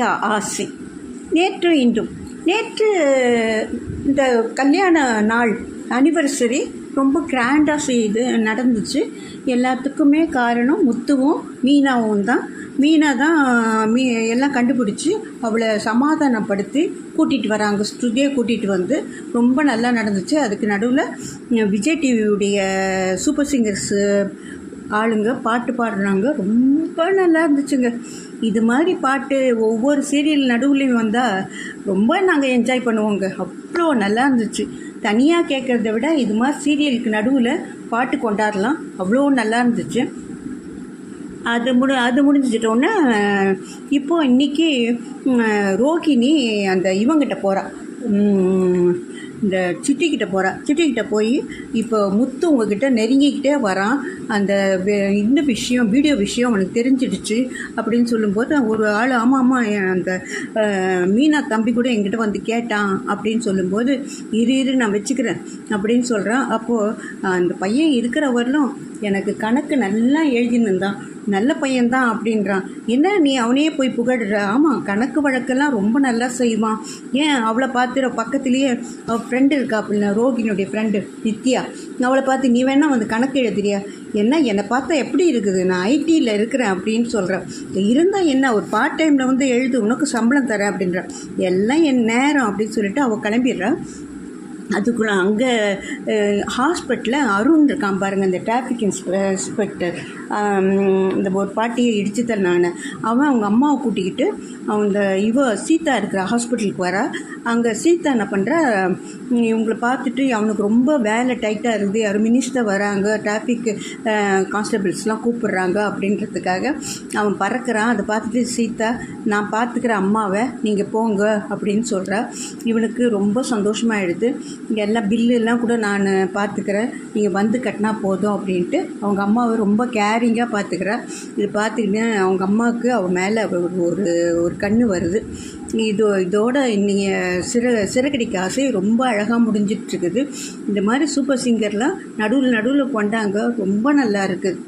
வைக்க ஆசை. நேற்று இன்றும். நேற்று இந்த கல்யாண நாள் அனிவர்சரி ரொம்ப கிராண்டாக செய்து நடந்துச்சு. எல்லாத்துக்குமே காரணம் முத்துவும் மீனாவும் தான். மீனா தான் மீ எல்லாம் கண்டுபிடிச்சி அவளை சமாதானப்படுத்தி கூட்டிகிட்டு வராங்க. ஸ்டுடியோ கூட்டிகிட்டு வந்து ரொம்ப நல்லா நடந்துச்சு. அதுக்கு நடுவில் விஜய் டிவியுடைய சூப்பர் சிங்கர்ஸு ஆளுங்க பாட்டு பாடுறாங்க. ரொம்ப நல்லா இருந்துச்சுங்க. இது மாதிரி பாட்டு ஒவ்வொரு சீரியல் நடுவுலையும் வந்தால் ரொம்ப நாங்கள் என்ஜாய் பண்ணுவோங்க. அவ்வளோ நல்லா இருந்துச்சு. தனியாக கேட்குறத விட இது மாதிரி சீரியலுக்கு நடுவில் பாட்டு கொண்டாடலாம். அவ்வளோ நல்லா இருந்துச்சு. அது முடி அது முடிஞ்சிட்டோன்னே இப்போது இன்றைக்கி ரோகிணி அந்த இவங்கிட்ட போகிறாள் இந்த சிட்டிக்கிட்ட போகிறா சிட்டிக்கிட்ட போய் இப்போ முத்து உங்ககிட்ட நெருங்கிக்கிட்டே வரான். அந்த இந்த விஷயம் வீடியோ விஷயம் அவனுக்கு தெரிஞ்சிடுச்சு அப்படின்னு சொல்லும்போது ஒரு ஆள் ஆமாம் ஆமாம் என் அந்த மீனா தம்பி கூட என்கிட்ட வந்து கேட்டான். அப்படின்னு சொல்லும்போது இரு இரு நான் வச்சுக்கிறேன். அப்படின்னு சொல்கிறான் அப்போது அந்த பையன் இருக்கிற வரலும் எனக்கு கணக்கு நல்லா எழுதினுந்தான் நல்ல பையன்தான் அப்படின்றான். என்ன நீ அவனையே போய் புகழ்ற? ஆமாம் கணக்கு வழக்கெல்லாம் ரொம்ப நல்லா செய்வான். ஏன் அவளை பார்த்து பக்கத்துலேயே அவள் ஃப்ரெண்டு இருக்கா அப்படின்னா ரோகினுடைய ஃப்ரெண்டு நித்யா. அவளை பார்த்து நீ வேணா வந்து கணக்கு எழுதுறியா? என்ன என்னை பார்த்தா எப்படி இருக்குது? நான் ஐடியில் இருக்கிறேன் அப்படின்னு சொல்கிறேன் இருந்தால் என்ன ஒரு பார்ட் டைமில் வந்து எழுது உனக்கு சம்பளம் தரேன் அப்படின்ற. எல்லாம் என் நேரம் அப்படின்னு சொல்லிட்டு அவள் கிளம்பிடுறான் அதுக்குள்ள அங்கே ஹாஸ்பிட்டலில் அருண் இருக்கான் பாருங்கள் இந்த டிராஃபிக் இன்ஸ்பெக்டர் இந்த ஒரு பாட்டியை இடிச்சு நான். அவன் அவங்க அம்மாவை கூட்டிக்கிட்டு அவங்க இவ சீதா இருக்கிற ஹாஸ்பிட்டலுக்கு வரா. அங்கே சீதா என்ன பண்ணுறா இவங்களை பார்த்துட்டு அவனுக்கு ரொம்ப வேலை டைட்டாக இருக்குது யாரும் மினிஸ்டர் வராங்க டிராஃபிக் கான்ஸ்டபிள்ஸ்லாம் கூப்பிடுறாங்க அப்படின்றதுக்காக அவன் பறக்கிறான். அதை பார்த்துட்டு சீதா நான் பார்த்துக்கிற அம்மாவை நீங்கள் போங்க அப்படின்னு சொல்கிறா இவனுக்கு ரொம்ப சந்தோஷமாகிடுது இங்கே எல்லாம் பில்லு எல்லாம் கூட நான் பார்த்துக்கிறேன். நீங்கள் வந்து கட்டினா போதும் அப்படின்ட்டு. அவங்க அம்மாவை ரொம்ப கேரிங்காக பார்த்துக்கிறா. இது பார்த்துக்கிட்டு அவங்க அம்மாவுக்கு அவன் மேலே ஒரு ஒரு ஒரு கண்ணு வருது. இது இதோட நீங்கள் சிற சிறகடிக்க ஆசை ரொம்ப அழகாக முடிஞ்சிட்ருக்குது இந்த மாதிரி சூப்பர் சிங்கர்லாம் நடுவில் நடுவில் கொண்டாங்க. ரொம்ப நல்லா இருக்குது